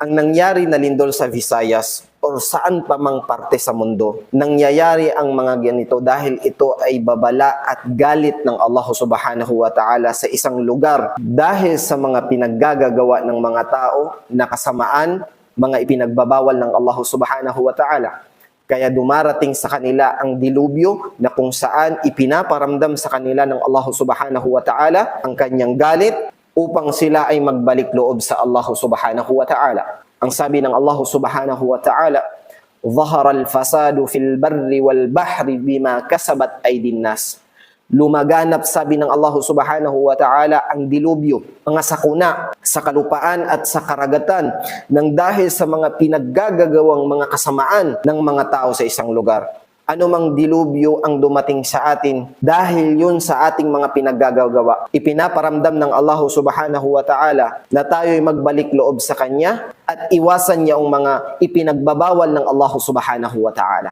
ang nangyari na lindol sa Visayas or saan pa mang parte sa mundo, nangyayari ang mga ganito dahil ito ay babala at galit ng Allah subhanahu wa ta'ala sa isang lugar dahil sa mga pinaggagagawa ng mga tao na kasamaan, mga ipinagbabawal ng Allah subhanahu wa ta'ala. Kaya dumarating sa kanila ang dilubyo na kung saan ipinaparamdam sa kanila ng Allah subhanahu wa ta'ala ang kanyang galit upang sila ay magbalik loob sa Allah subhanahu wa ta'ala. Ang sabi ng Allah subhanahu wa ta'ala, ظهر الفساد في البر والبحر بما كسبت أيدي الناس. Lumaganap sabi ng Allah subhanahu wa ta'ala ang dilubyo, mga sakuna sa kalupaan at sa karagatan nang dahil sa mga pinaggagagawang mga kasamaan ng mga tao sa isang lugar anumang dilubyo ang dumating sa atin dahil yun sa ating mga pinaggagawa. Ipinaparamdam ng Allah subhanahu wa ta'ala na tayo'y magbalik loob sa Kanya at iwasan niya ang mga ipinagbabawal ng Allah subhanahu wa ta'ala.